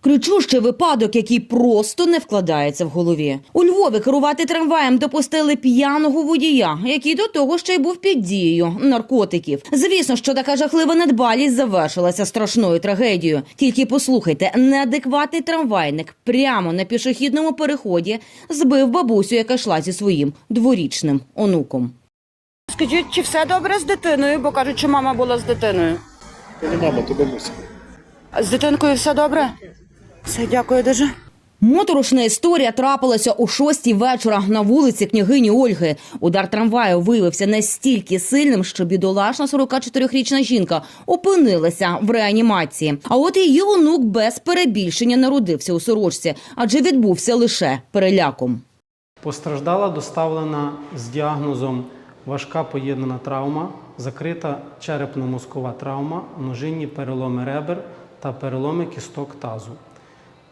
Кричущий випадок, який просто не вкладається в голові. У Львові керувати трамваєм допустили п'яного водія, який до того ще й був під дією наркотиків. Звісно, що така жахлива недбалість завершилася страшною трагедією. Тільки послухайте, неадекватний трамвайник прямо на пішохідному переході збив бабусю, яка йшла зі своїм дворічним онуком. Скажіть, чи все добре з дитиною? Бо кажуть, що мама була з дитиною. То не мама, то бабуся. З дитинкою все добре? Все, дякую дуже. Моторошна історія трапилася о шостій вечора на вулиці княгині Ольги. Удар трамваю виявився настільки сильним, що бідолашна 44-річна жінка опинилася в реанімації. А от її онук без перебільшення народився у сорочці, адже відбувся лише переляком. Постраждала доставлена з діагнозом важка поєднана травма, закрита черепно-мозкова травма, множинні переломи ребер та переломи кісток тазу.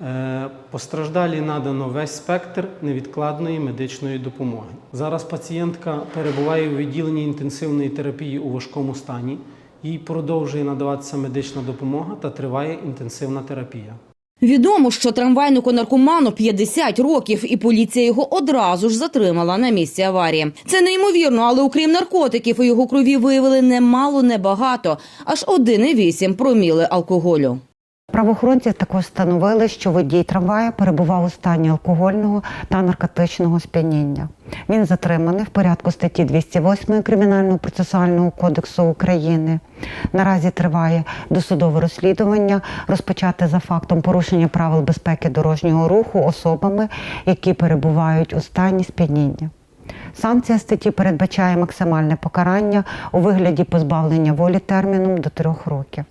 Е, Постраждалі надано весь спектр невідкладної медичної допомоги. Зараз пацієнтка перебуває у відділенні інтенсивної терапії у важкому стані. Їй продовжує надаватися медична допомога та триває інтенсивна терапія. Відомо, що трамвайнику наркоману 50 років, і поліція його одразу ж затримала на місці аварії. Це неймовірно, але окрім наркотиків у його крові виявили немало, небагато, аж 1,8 проміли алкоголю. Правоохоронці також встановили, що водій трамвая перебував у стані алкогольного та наркотичного сп'яніння. Він затриманий в порядку статті 208 Кримінального процесуального кодексу України. Наразі триває досудове розслідування, розпочате за фактом порушення правил безпеки дорожнього руху особами, які перебувають у стані сп'яніння. Санкція статті передбачає максимальне покарання у вигляді позбавлення волі терміном до трьох років.